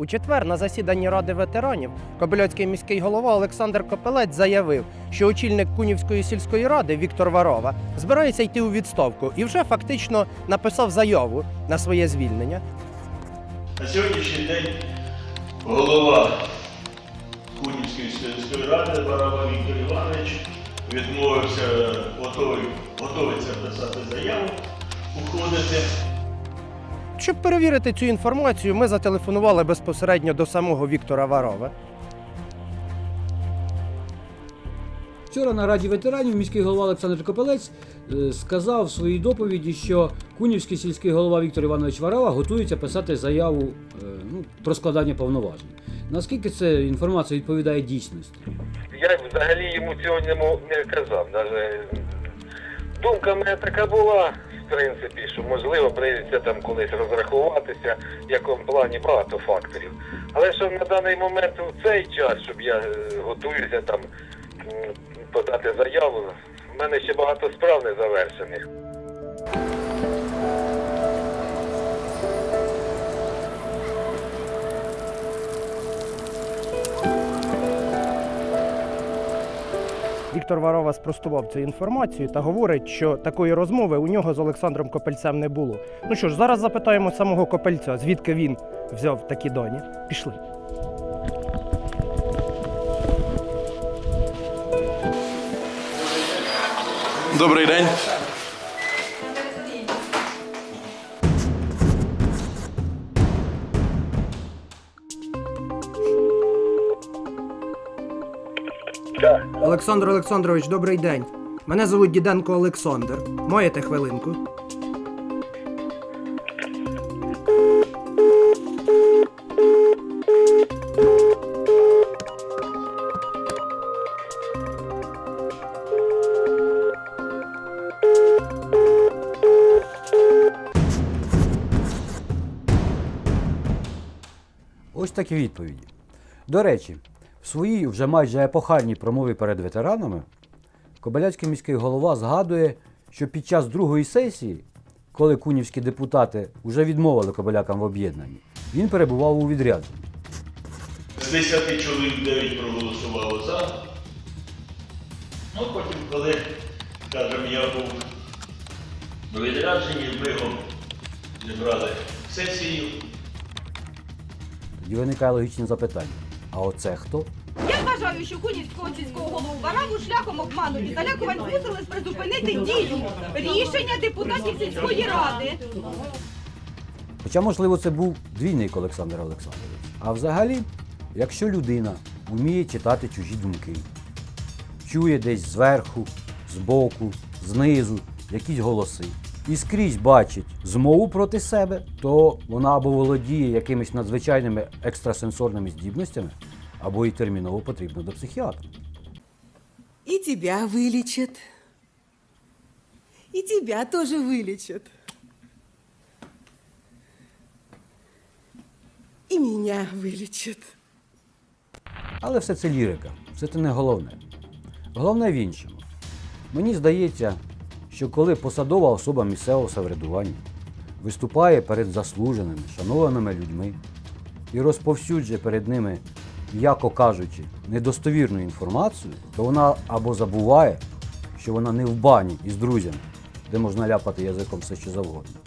У четвер на засіданні Ради ветеранів Кобильоцький міський голова Олександр Копелець заявив, що очільник Кунівської сільської ради Віктор Варова збирається йти у відставку і вже фактично написав заяву на своє звільнення. На сьогоднішній день голова Кунівської сільської ради Бараба Віктор Іванович відмовився, готовий, готовиться писати заяву, уходити. Щоб перевірити цю інформацію, ми зателефонували безпосередньо до самого Віктора Варова. Вчора на Раді ветеранів міський голова Олександр Копелець е, сказав в своїй доповіді, що Кунівський сільський голова Віктор Іванович Варава готується писати заяву е, ну, про складання повноважень. Наскільки ця інформація відповідає дійсності? Я взагалі йому цього не, казав. Даже думка мене така була, принципі, що можливо прийдеться там колись розрахуватися, в якому плані багато факторів. Але що на даний момент у цей час, щоб я е, готуюся там подати заяву, в мене ще багато справ не завершених. Віктор Варова спростував цю інформацію та говорить, що такої розмови у нього з Олександром Копельцем не було. Ну що ж, зараз запитаємо самого Копельця, звідки він взяв такі дані. Пішли. Добрий день. Олександр Олександрович, добрий день. Мене звуть Діденко Олександр. Маєте хвилинку? Ось такі відповіді. До речі, в своїй вже майже епохальній промові перед ветеранами Кобиляцький міський голова згадує, що під час другої сесії, коли кунівські депутати вже відмовили кобилякам в об'єднанні, він перебував у відрядженні. З 10 чоловік 9 проголосувало за. Ну, потім, коли, скажімо, я був у відрядженні, бігом зібрали сесію. Тоді виникає логічне запитання: а оце хто? Я вважаю, що кунівського сільського голову Вараву шляхом обману і залякувань змусили призупинити дію рішення депутатів сільської ради. Хоча, можливо, це був двійник Олександр Олександрович. А взагалі, якщо людина вміє читати чужі думки, чує десь зверху, збоку, знизу якісь голоси і скрізь бачить змову проти себе, то вона або володіє якимись надзвичайними екстрасенсорними здібностями, або їй терміново потрібно до психіатра. И тебя вылечат. И тебя тоже вылечат. И меня вылечат. Але все це лірика, все це не головне. Головне в іншому. Мені здається, що коли посадова особа місцевого самоврядування виступає перед заслуженими, шанованими людьми і розповсюджує перед ними, м'яко кажучи, недостовірну інформацію, то вона або забуває, що вона не в бані із друзями, де можна ляпати язиком все що завгодно,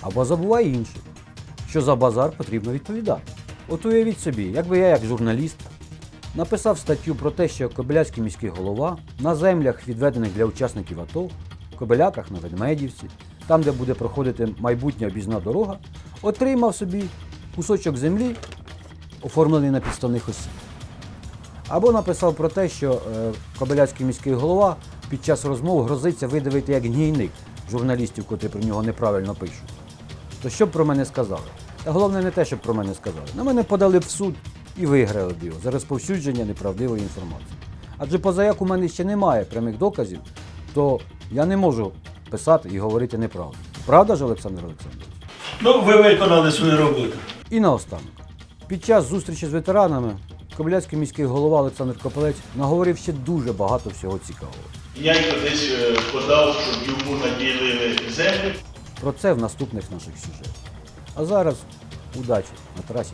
або забуває інше, що за базар потрібно відповідати. От уявіть собі, якби я як журналіст написав статтю про те, що Кобиляцький міський голова на землях, відведених для учасників АТО, в Кобиляках на Ведмедівці, там, де буде проходити майбутня об'їзна дорога, отримав собі кусочок землі, оформлений на підставних осіб. Або написав про те, що е, Кобиляцький міський голова під час розмов грозиться видавити як гнійник журналістів, котрі про нього неправильно пишуть. То що б про мене сказали? Та головне не те, щоб про мене сказали. На мене подали б в суд і виграли б його за розповсюдження неправдивої інформації. Адже поза як у мене ще немає прямих доказів, то я не можу писати і говорити неправду. Правда ж, Олександр Олександрович? Ну, ви виконали свою роботу. І наостанок. Під час зустрічі з ветеранами Кобиляцький міський голова Олександр Копелець наговорив ще дуже багато всього цікавого. Я десь е, подав, щоб йому наділили землю. Про це в наступних наших сюжетах. А зараз удачі на трасі.